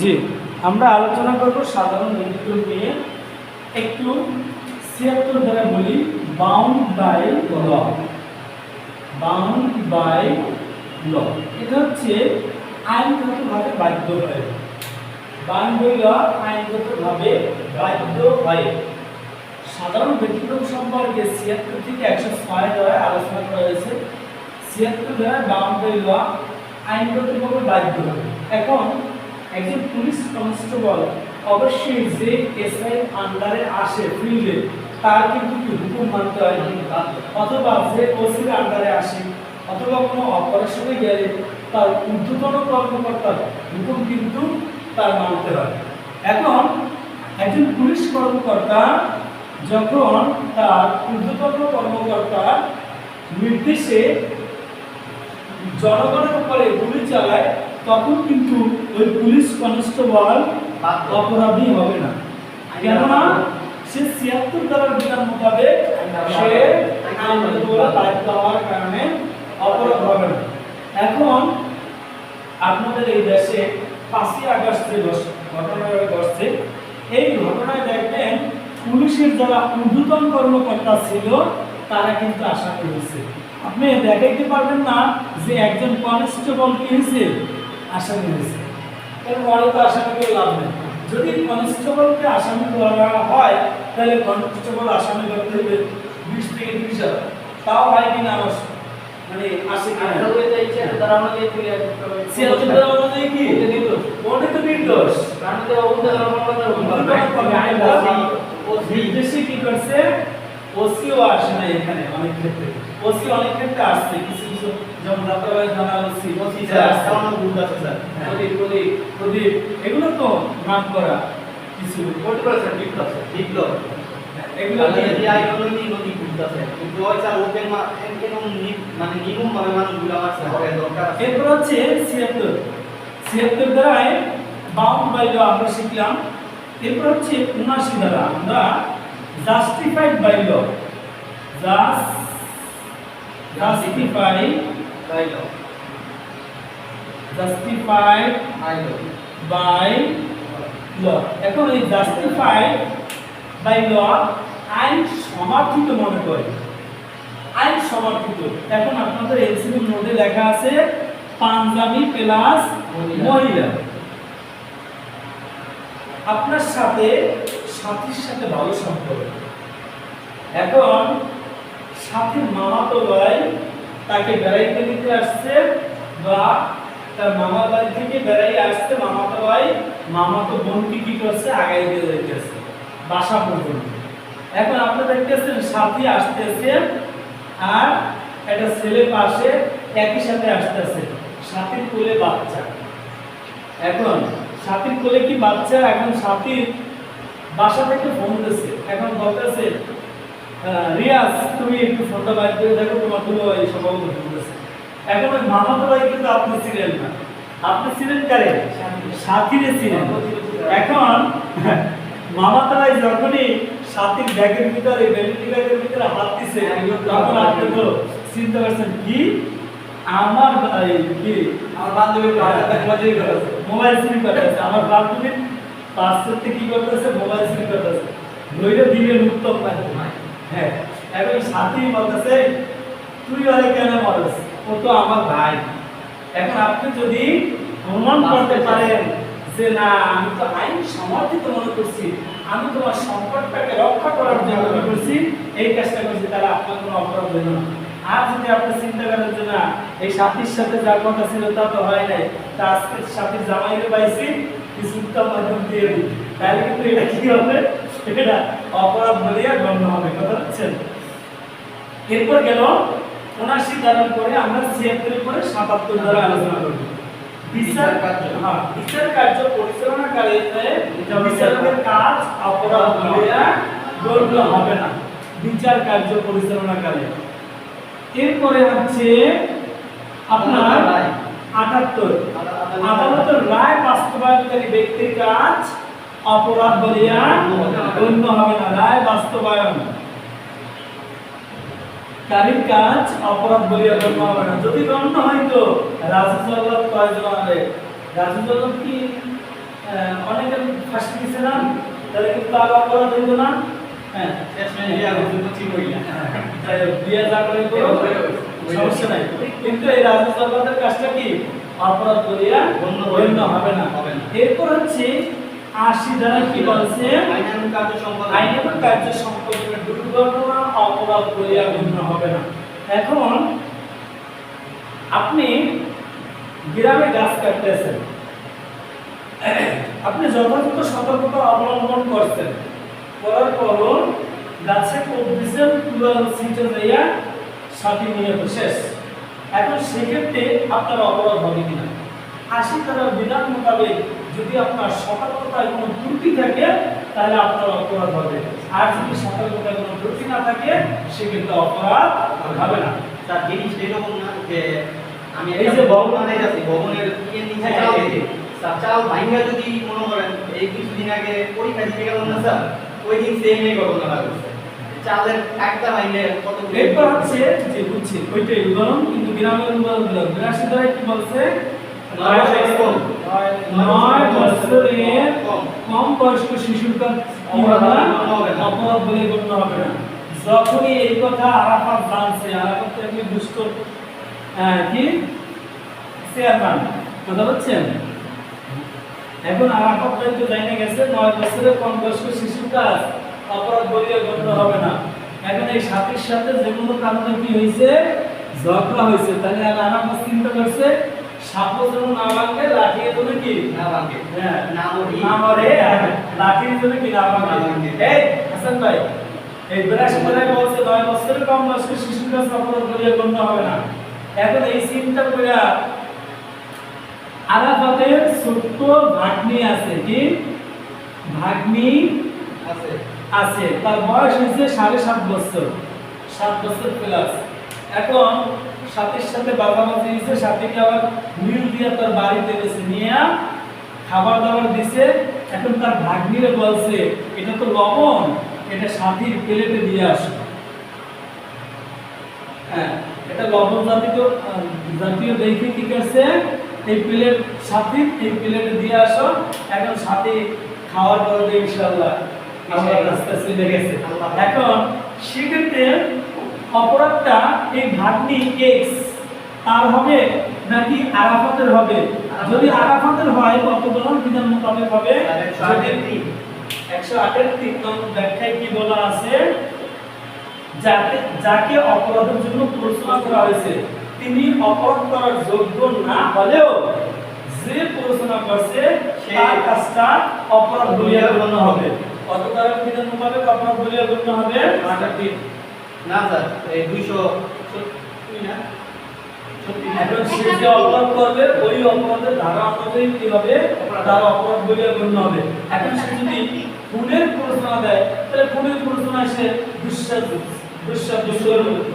জি, আমরা আলোচনা করব সাধারণ ব্যতিক্রম নিয়ে। একটু ছিয়াত্তর দ্বারা বলি bound by law bound by law এটা হচ্ছে আইনগতভাবে বাধ্য হয়। বাউন্ড বাই ল আইনগতভাবে বাধ্য হয়। সাধারণ ব্যতিক্রম সম্পর্কে ছিয়াত্তর থেকে একশো ছয় দ্বারা আলোচনা করা হয়েছে। ছিয়াত্তর দ্বারা বাউন্ড বাই ল আইনগতভাবে বাধ্য এখন একজন পুলিশ কনস্টেবল অবশ্যই যে এসআই আন্ডারে আসে ফিল্ডে তার কিন্তু কি হুকুম মানতে হয় অথবা যে ওসির আন্ডারে আসে, অথবা কোনো অপারেশনে গেলে তার ঊর্ধ্বতন কর্মকর্তার হুকুম কিন্তু তার মানতে হয়। এখন একজন পুলিশ কর্মকর্তা যখন তার ঊর্ধ্বতন কর্মকর্তার নির্দেশে জনগণের উপরে গুলি চালায় তখন কিন্তু ওই পুলিশ কনস্টেবল অপরাধী হবে না। কেননা সে ছিয়াত্তর দ্বারা বিধান মোতাবেক সে দায়িত্ব হওয়ার কারণে অপরাধ হবে না। এখন আপনাদের এই দেশে পাঁচই আগস্ট ঘটনা ঘটছে, এই ঘটনায় দেখবেন পুলিশের যারা ঊর্ধ্বতন কর্মকর্তা ছিল, তারা কিন্তু আসামি হয়েছে আপনি দেখাইতে পারবেন না যে একজন কনস্টেবল কি আসামি হয়েছে। কারণ ওরা তো আসামি করে লাভ নেই। যদি কনস্টেবলকে আসামি করা হয় তাহলে কনস্টেবল আসামি করতে হবে বিশ থেকে ত্রিশ হাজার। তাও হয় কিনা আমার মানে অনুযায়ী কি করছে? ওসিও আসে না এখানে অনেক ক্ষেত্রে। ওসি অনেক ক্ষেত্রে আসছে কিছু যেমন রাতাবাই থানা ওসি ওসি প্রদীপ প্রদীপ এগুলো তো নাম করা কিছু এগুলো কি? এরপর হচ্ছে ছিয়াত্তর। ছিয়াত্তর দ্বারায় বাউন্ড বাই ল আমরা শিখলাম। এরপর হচ্ছে উনাশি দ্বারা আমরা justified by law justify justified by law এখন এই জাস্টিফাইড বাই ল আইন সমর্থিত মনে করে। আইন সমর্থিত। এখন আপনাদের এলসিডি নোটে লেখা আছে পাঞ্জাবি প্লাস মহিলা। আপনার সাথে সাথীর সাথে ভালো সম্পর্ক। এখন সাথীর মামাতো ভাই তাকে বেড়াইতে নিতে আসছে বা তার মামার বাড়ি থেকে বেড়াই আসছে মামাতো ভাই, মামাতো বোনকে কি করছে, আগাই দিয়ে যাইতেছে, বাসা পর্যন্ত। এখন আপনি দেখতেছেন সাথী আসতেছে আর একটা ছেলে পাশে একই সাথে আসতেছে, সাথীর কোলে বাচ্চা। এখন সাথীর কোলে কি বাচ্চা? এখন সাথীর বাসা থেকে ফোন দিচ্ছে এখন বলতেছে রিয়াজ, তুমি একটু ফোনটা বাইর করে দেখো, তোমার কোনো এই সম্ভবত এখন ওই মামাতো ভাই কিন্তু আপনি ছিলেন না। আপনি ছিলেন কারে? সাথীরে ছিলেন। এখন মামাতো ভাই যখনই সাথীর ব্যাগের ভিতরে ভ্যানিটি ব্যাগের ভিতরে হাত দিছে, তখন আপনি তো চিন্তা করছেন কি? আমার কি? মোবাইল চুরি করতেছে আমার বান্ধবীর পার্সেল থেকে কি করতেছে? মোবাইল চুরি করতেছে ধৈর্য দিলেন উত্তম নাই হ্যাঁ এখন সাথী বলতেছে, তুই ওরে কেন বলস ও তো আমার ভাই। এখন আপনি যদি প্রমাণ করতে পারেন যে, না, আমি তো আইন সমর্থিত মনে করছি। আমি তোমার সম্পদটাকে রক্ষা করার জন্য করছি। এই কাজটা করছি, তাহলে আপনার কোনো অপরাধ হইল না। আর যদি আপনি চিন্তা করেন যে, না, এই সাথীর সাথে যার কথা ছিল তা তো হয় নাই, তা আজকে সাথীর জামাইরে পাইছি কিছু মাধ্যম দিয়ে তাহলে কিন্তু এটা কি হবে? এটা অপরাধ বলিয়া গণ্য হবে কথা হচ্ছেন এরপর গেল উনাশি ধারণ করে আমরা ছিয়াত্তরের পরে সাতাত্তর দ্বারা আলোচনা করব। বিচার কার্য। হ্যাঁ বিচার কার্য বিচারকের কাজ অপরাধ বলিয়া গণ্য হবে না বিচার কার্য পরিচালনাকারী এরপরে হচ্ছে আপনার আটাত্তর আদালতের রায় বাস্তবায়নকারী ব্যক্তির কাজ অপরাধ বলিয়া গণ্য হবে না রায় বাস্তবায়ন। কারীর কাজ অপরাধ বলিয়া গণ্য হবে না। যদি গণ্য হয়তো রাজু জল্লাদ কয়জন হবে রাজু জল্লাদ কি দিছে না? তাহলে কিন্তু তার অপরাধ হইল না? হ্যাঁ বিয়ে যা করে সমস্যা নাই। কিন্তু এই কাজটা কি? অপরাধ করিয়া গণ্য গণ্য হবে না। হবে না। এরপর হচ্ছে আশি দ্বারা কি বলছে? আইনের কার্য সম্পাদনের দুর্ঘটনা অপরাধ করিয়া গণ্য হবে না। এখন আপনি গ্রামে গাছ কাটতেছেন। আপনি যথাযথ সতর্কতা অবলম্বন করছেন। করার পর গাছে কোপ দিচ্ছেন তুলার সিটে যাইয়া সাথী নিহত শেষ। এখন সেক্ষেত্রে আপনার অপরাধ হবে কিনা? আশি তারা বিধান মোতাবেক যদি আপনার সতর্কতায় কোনো ত্রুটি থাকে তাহলে আপনার অপরাধ হবে। আর যদি সতর্কতায় কোনো ত্রুটি না থাকে সেক্ষেত্রে অপরাধ হবে না। আমি এই এই যে যে ভবন ভবন- বানাই ভবনের ইয়ের নিচে হ্যাঁ, চাল এই যে। দিতে স্যার চাল ভাঙা যদি মনে করেন এই কিছুদিন আগে পরীক্ষা দিতে গেলাম না স্যার ওই দিন সেম এই ঘটনাটা ঘটছে। চালের একটা ভাঙলে কত এরপর হচ্ছে যে বুঝছি ওইটাই উদাহরণ কিন্তু গ্রামের উদাহরণ বিরাশি দ্বারা কি বলছে বলে যখনই এই কথা আরাফাত জানছে, আরাফাত দুষ্ট কি চেয়ারম্যান কথা বলছেন এখন আরাফাত তো জানা গেছে নয় বছরের কম বয়স্ক শিশুর কাজ অপরাধ বলিয়া গণ্য হবে না এখন এই সাথীর সাথে যে কোনো কারণে কি হয়েছে? ঝগড়া হয়েছে। তাহলে আরাফাত চিন্তা করছে সাপো যেন না ভাঙে লাঠিয়ে জন্য কি? না ভাঙে না মরে। লাঠির জন্য কি না ভাঙে এই হাসান ভাই এই বিরাশি বেলায় বলছে নয় বছরের কম বয়স্ক শিশুর কাছে অপরাধ বলিয়া গণ্য হবে না। এখন এই চিন্তা করে আরাফাতের ছোট্ট ভাগ্নি আছে কি? ভাগ্নি আছে। আছে। তার বয়স হয়েছে সাড়ে সাত বছর। সাত বছর প্লাস এখন সাথের সাথে বাজাবাজি হয়েছে সাথীকে আবার মিল দিয়ে তার বাড়িতে গেছে। নিয়ে খাবার দাবার দিছে এখন তার ভাগ্নিরে বলছে এটা তো লবণ এটা সাথীর প্লেটে দিয়ে আসো। হ্যাঁ এটা লবণ জাতীয় জাতীয় দেখে কি করছে এই প্লেট সাথী এই প্লেটে দিয়ে আসো এখন সাথী খাওয়ার পরে ইনশাআল্লাহ আমরা রাস্তা চলে গেছে এখন সেক্ষেত্রে অপরাধটা এই ভাগ্নি এক্স তার হবে নাকি আরাফাতের হবে? যদি আরাফাতের হয় কত কতগুলো বিধান মোতাবেক হবে? একশো আটের তিন। নম্বর ব্যাখ্যায় কি বলা আছে? যাকে যাকে অপরাধের জন্য করা হয়েছে তিনি অপরাধ করার যোগ্য না হলেও যে প্ররোচনা করছে তার কাজটা অপরাধ বলিয়া গণ্য হবে। কত দ্বারা বিধান মোতাবেক অপরাধ বলিয়া গণ্য হবে? আটার তিন। না স্যার এই দুইশো না? এখন সে যে অপরাধ করবে ওই অপরাধের ধারা অনুযায়ী কি হবে? তার অপরাধ বলিয়া গণ্য হবে। এখন সে যদি খুনের প্ররোচনা দেয় তাহলে খুনের প্ররোচনা সে দুঃসাধ্য দুঃসাধ্য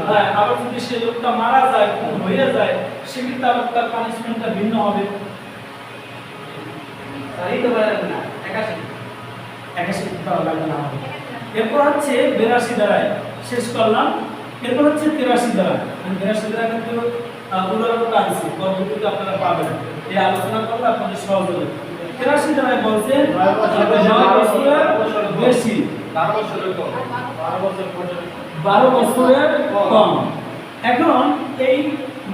হ্যাঁ আবার যদি সে লোকটা মারা যায় খুন হয়ে যায় সেক্ষেত্রে আবার তার পানিশমেন্টটা ভিন্ন হবে? এই তো পারেন না। একাশি। একাশি দেওয়া লাগবে না। এরপর হচ্ছে বেরাশি দ্বারায়। শেষ করলাম। এরপর হচ্ছে তেরাশি দ্বারা। আমি তেরাশি দ্বারা কিন্তু উদাহরণটা আনছি পরবর্তীতে আপনারা পাবেন। এই আলোচনা করলে আপনাদের সহজ হবে। তেরাশি দ্বারায় বলছে নয় বছর বছরের বেশি। বারো বছরের কম। বারো বছর পর্যন্ত। বারো বছরের কম। এখন এই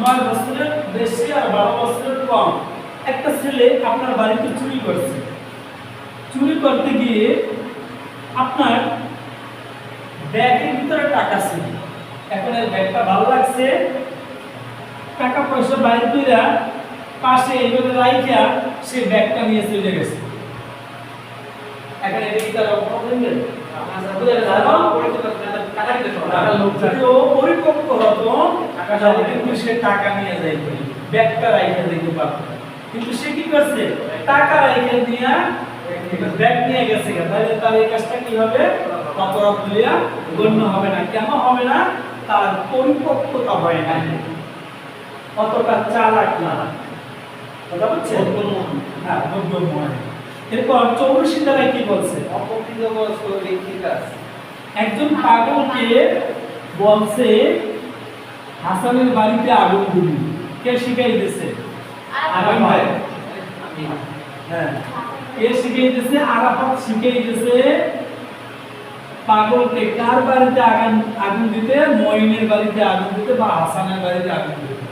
নয় বছরের বেশি আর বারো বছরের কম। একটা ছেলে আপনার বাড়িতে চুরি করছে। চুরি করতে গিয়ে আপনার ব্যাগের ভিতরে টাকা ছিল। এখন এই ব্যাগটা ভালো লাগছে। টাকা পয়সা বাইরে তুইরা পাশে এইভাবে রাইখা সে ব্যাগটা নিয়ে চলে গেছে। এখন এটা কি তার অপরাধ হইবে? পরিপক্ক হতো তাহলে কিন্তু সে টাকা নিয়ে যাইতো ব্যাগটা রাইখা পারতো কিন্তু সে কি করছে? টাকা রাইখা দিয়া ব্যাগ নিয়ে গেছে। তাহলে তার এই কাজটা কি হবে? অপরাধ বলিয়া গণ্য হবে না। কেন হবে না? তার পরিপক্কতা হয় না অতটা চালাক না। কথা বুঝছেন? হ্যাঁ এরপর চৌরশি দ্বারা কি বলছে? অপকৃত বয়স্ক একজন পাগলকে বলছে হাসানের বাড়িতে আগুন দিবি কে শিখাই দিছে? আগুন ভাই হ্যাঁ। এ শিখিয়েছে আরাফাত শিখিয়েছে পাগলকে কার বাড়িতে আগুন আগুন দিতে? মঈনের বাড়িতে আগুন দিতে বা হাসানের বাড়িতে আগুন দিতে?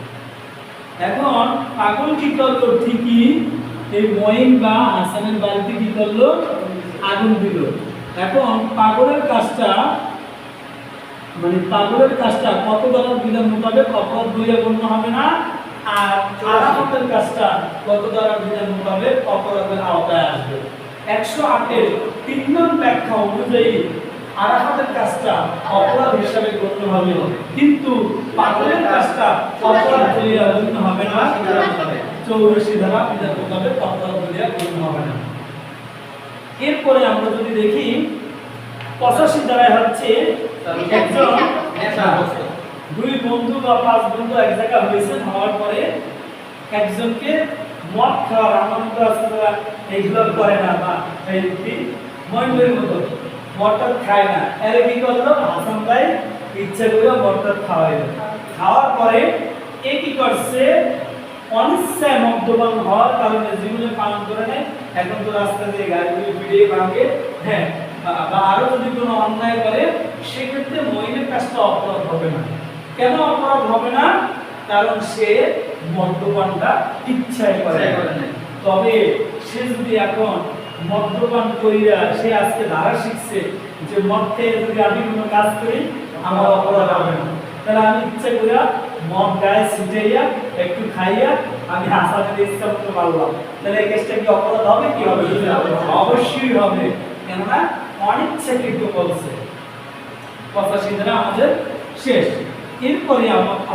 এখন পাগল কি করল? ঠিকই এই মঈন বা হাসানের বাড়িতে কি করল? আগুন দিল। এখন পাগলের কাজটা মানে পাগলের কাজটা কত দ্বারা বিধান মোতাবেক অপরাধ বইয়া গণ্য হবে না? আর আরাফতের কাজটা কত দ্বারা বিধান মোতাবেক অপরাধের আওতায় আসবে? একশো আটের তিন নং ব্যাখ্যা অনুযায়ী আরাফাতের কাজটা অপরাধ হিসাবে গণ্য হবে কিন্তু পাগলের কাজটা অপরাধ বলিয়া গণ্য হবে না। চৌরাশি ধারা বিধান মোতাবেক অপরাধ বলিয়া গণ্য হবে না। এরপরে আমরা যদি দেখি, পঁচাশি ধারায় হচ্ছে একজন দুই বন্ধু বা পাঁচ বন্ধু এক জায়গা হয়েছে, হওয়ার পরে একজনকে মদ খাওয়ার আছে এইগুলো করে না বা কি মতো। মদটা খায় না। এর কি করল হাসান ভাই ইচ্ছে করে মদটা খাওয়াইলো। খাওয়ার পরে এ কি করছে? অনিচ্ছায় মদ্যপান হওয়ার কারণে জীবনে পালন করে নেয় এখন তো রাস্তা দিয়ে গাড়িগুলি ভিড়িয়ে ভাঙে। হ্যাঁ বা- আরও যদি কোনো অন্যায় করে সেক্ষেত্রে মহিলার কাজটা অপরাধ হবে না। কেন অপরাধ হবে না? কারণ সে মদ্যপানটা ইচ্ছায় করে তবে সে যদি এখন মদ্যপান করিয়া সে আজকে ধারা শিখছে যে মদ খেয়ে যদি আমি কোনো কাজ করি আমার অপরাধ হবে না। তাহলে আমি ইচ্ছা করিয়া মদ গায়ে ছিটাইয়া একটু খাইয়া আমি হাসানের ইচ্ছা করতে পারলাম তাহলে এই কেসটা কি অপরাধ হবে কি হবে? অবশ্যই হবে। কেননা অনিচ্ছাকৃত বলছে। পঁচাশি ধারা আমাদের শেষ। এরপরে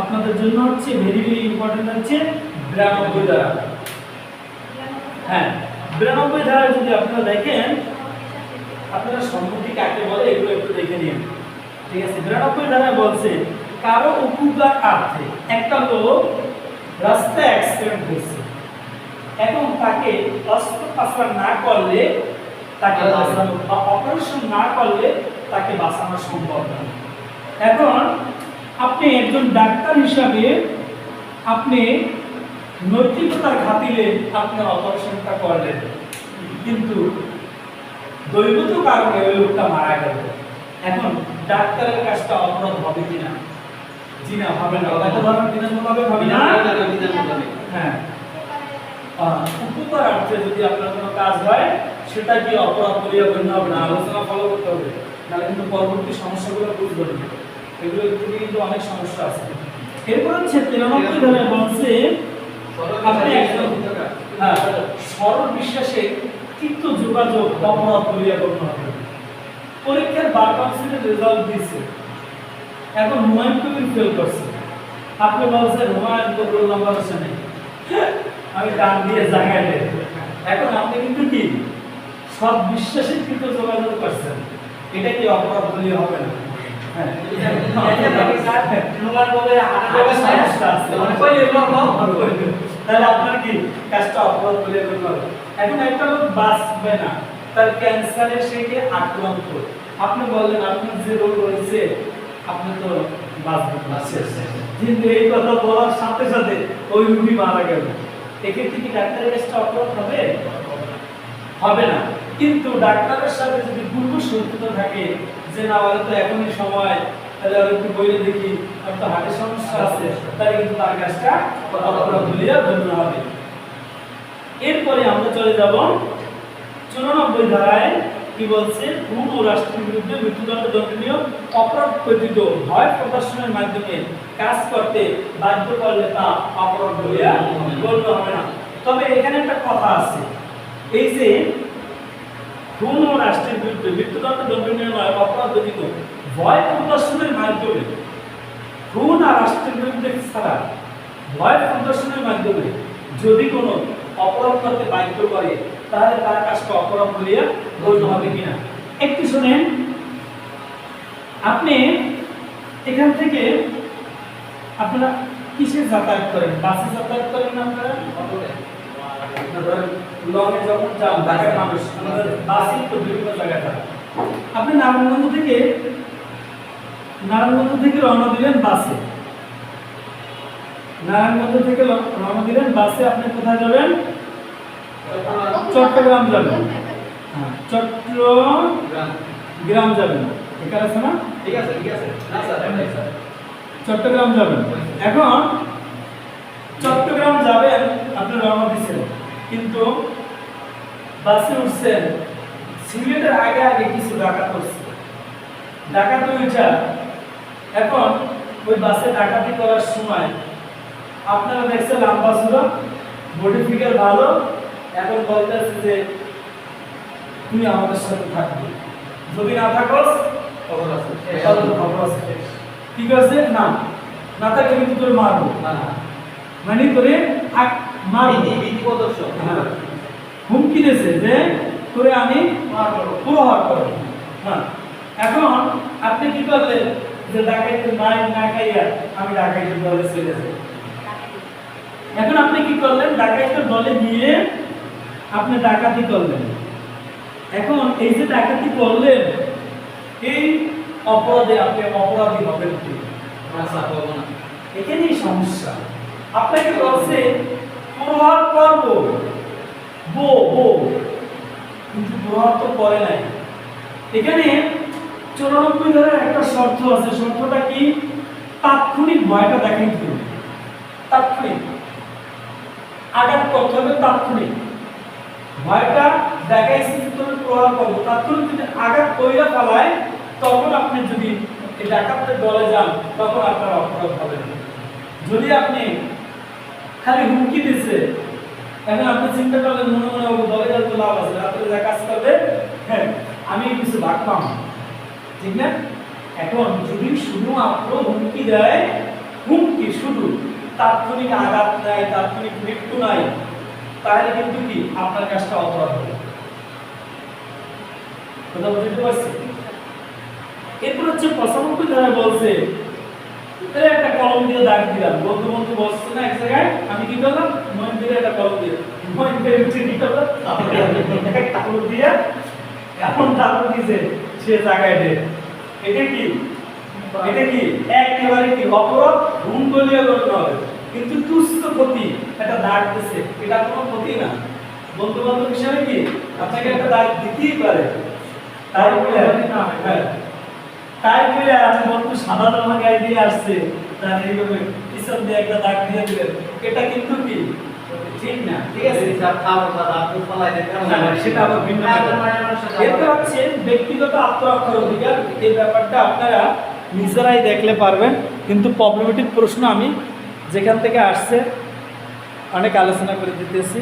আপনাদের জন্য হচ্ছে ভেরি ভেরি ইম্পর্টেন্ট হচ্ছে বিরানব্বই হ্যাঁ। বিরানব্বই ধারা যদি আপনারা দেখেন আপনারা সম্মতি কাকে বলে এগুলো একটু দেখে নিন। ঠিক আছে বিরানব্বই ধারায় বলছে কারও উপকারার্থে একটা লোক রাস্তায় অ্যাক্সিডেন্ট হয়েছে। এখন তাকে অস্ত্রোপচার না করলে তাকে বাঁচানো বা অপারেশন না করলে তাকে বাঁচানো সম্ভব না। এখন আপনি একজন ডাক্তার হিসাবে আপনি নৈতিকতার খাতিরে আপনি অপারেশনটা করলেন। কিন্তু দৈবত কারণে ওই লোকটা মারা গেল। এখন ডাক্তারের কাজটা অপরাধ হবে কিনা জি না হবে না। হবে না। হ্যাঁ। উপকারার্থে যদি আপনার কোনো কাজ হয় সেটা কি অপরাধ বলিয়া গণ্য হবে না? আলোচনা ফলো করতে হবে। নাহলে কিন্তু পরবর্তী সমস্যাগুলো বুঝবেন। এগুলো থেকে কিন্তু অনেক সমস্যা আছে। এরপর হচ্ছে তিরানব্বই ধারায় বলছে আপনি একজন হ্যাঁ, সরল বিশ্বাসে কিন্তু যোগাযোগ অপরাধ বলিয়া গণ্য হবে পরীক্ষার বার কাউন্সিলের রেজাল্ট দিয়েছে এখন হুমায়ুন কবির ফেল করছে। আপনি বলছেন হুমায়ুন কবির নাম্বার আছে নেই। আমি ডান দিয়ে জায়গায় এখন আপনি কিন্তু কি? সব বিশ্বাসে কিন্তু যোগাযোগ করছেন। এটা কি অপরাধ বলে হবে না? হ্যাঁ। আরও সমস্যা আছে। তাহলে আপনার কি কাজটা অপরাধ বলে গণ্য হবে? এখন একটা লোক বাঁচবে না, তার ক্যান্সারে সে কি আক্রান্ত আপনি বললেন আপনার যে রোগ রয়েছে, আপনি তো। কিন্তু এই কথা বলার সাথে সাথে ওই রুগী মারা গেল এক্ষেত্রে কি ডাক্তারের কাজটা অপরাধ হবে হবে না কিন্তু ডাক্তারের সাথে যদি পূর্ব শত্রুতা থাকে, যে না বলে তো এখনই সময় তার কাজটা অপরাধ বলিয়া গণ্য হবে। এরপরে আমরা চলে যাব চুরানব্বই ধারায়, কি বলছে ও রাষ্ট্রের বিরুদ্ধে মৃত্যুদণ্ড দণ্ডনীয় অপরাধ ব্যতীত ভয় প্রদর্শনের মাধ্যমে কাজ করতে বাধ্য করলে তা অপরাধ বলিয়া গণ্য হবে না। তবে এখানে একটা কথা আছে। এই যে ও রাষ্ট্রের বিরুদ্ধে মৃত্যুদণ্ড দণ্ডনীয় নয়, অপরাধ ব্যতীত ভয় প্রদর্শনের মাধ্যমে খুন আর রাষ্ট্রের বিরুদ্ধে ছাড়া ভয় প্রদর্শনের মাধ্যমে যদি কোনো অপরাধ করতে বাধ্য করে তাহলে তার কাজটা অপরাধ বলিয়া গণ্য হবে কিনা? একটু শুনেন। আপনি এখান থেকে আপনারা কিসে যাতায়াত করেন? বাসে যাতায়াত করেন আপনারা? লঙে যখন যান ঢাকার মানুষ। আমাদের বাসই তো বিভিন্ন জায়গায় থাকে আপনি নারায়ণগঞ্জ থেকে নারায়ণগঞ্জ থেকে রওনা দিলেন বাসে। নারায়ণগঞ্জ থেকে রওনা দিলেন বাসে আপনি কোথায় যাবেন? চট্টগ্রাম যাবেন। হ্যাঁ চট্টগ্রাম গ্রাম। যাবেন। এখানে আছে না? ঠিক আছে ঠিক আছে। না স্যার চট্টগ্রাম যাবেন। এখন চট্টগ্রাম যাবেন আপনি রওনা দিচ্ছেন। কিন্তু বাসে উঠছেন। সিলেটের আগে আগে কিছু ডাকাত করছে। ডাকাত উঠা এখন ওই বাসে ডাকাতি করার সময় আপনারা দেখছেন লম্বা ছিল বডি ফিগার ভালো এখন বলতেছে যে তুই আমাদের সাথে থাকবি। যদি না থাকস খবর আছে খবর আছে। কি করছে? না। না থাকলে কিন্তু তোর মারবো। না না। মানে তোরে আক মারবো। হ্যাঁ। হুমকি দিয়েছে যে তোরে আমি প্রহার করব। হ্যাঁ এখন আপনি কি করলেন? যে ডাকাইতে নাই না খাইয়া আমি ডাকাইতে দলে চলে যাই। এখন আপনি কি করলেন? ডাকাইতে দলে গিয়ে আপনি ডাকাতি করলেন। এখন এই যে ডাকাতি করলেন এই অপরাধে আপনি অপরাধী হবেন কি? স্যার বলব না। এখানেই সমস্যা। আপনাকে বলছে প্রহার করব বো বো কিন্তু প্রহার তো করে নাই। এখানে চৌরানব্বই ধারার একটা শর্ত আছে। শর্তটা কি? তাৎক্ষণিক ভয়টা দেখাই দিল তাৎক্ষণিক। আঘাত করতে হবে তাৎক্ষণিক। ভয়টা দেখাইছে তুমি প্রহার করব তাৎক্ষণিক যদি আঘাত কইরা ফেলায়, তখন আপনি যদি ডাকাতের দলে যান, তখন আপনার অপরাধ হবে। যদি আপনি খালি হুমকি দিচ্ছে এখন আপনি চিন্তা করলেন মনে মনে দলে গেলে তো লাভ আছে, রাত্রে যা কাজ হ্যাঁ আমি কিছু ভাগ পাম ঠিক না? এখন যদি শুধু মাত্র হুমকি দেয়, হুমকি শুধু, তাৎক্ষণিক আঘাত নাই, তাৎক্ষণিক মৃত্যু নাই, তাহলে কিন্তু কি আপনার কাজটা অপরাধ হবে? কথা বুঝতে পারছি এরপর হচ্ছে পঁচানব্বই ধারা বলছে একটা কলম দিয়ে দাগ দিলাম। বন্ধু বন্ধু বসছে না এক জায়গায়, আমি কি করলাম? মন দিয়ে একটা কলম দিয়ে মন দিয়ে উঠে কি করলাম? কাপড় দিয়ে এখন তারপর দিছে সে জায়গায় দে এটা কি? এটা কি? একেবারে কি? অপরাধ? গলিয়ে করতে হবে। কিন্তু তুচ্ছ ক্ষতি একটা দাগ দিছে এটা কোনো ক্ষতি না। বন্ধু বান্ধব হিসাবে কি? আপনাকে একটা দাগ দিতেই পারে। তাই বলে হ্যাঁ। তাই বলে আমি বন্ধু সাদা জামা গায়ে দিয়ে আসছে। তার এইভাবে পিছন দিয়ে একটা দাগ দিয়ে দিলেন। এটা কিন্তু কি? ঠিক না ঠিক আছে আপনি ফলাই সেটা আবার ভিন্ন এটা হচ্ছে ব্যক্তিগত আত্মরক্ষার অধিকার এই ব্যাপারটা আপনারা নিজেরাই দেখলে পারবেন। কিন্তু প্রবলেমেটিক প্রশ্ন আমি যেখান থেকে আসছে অনেক আলোচনা করে দিতেছি।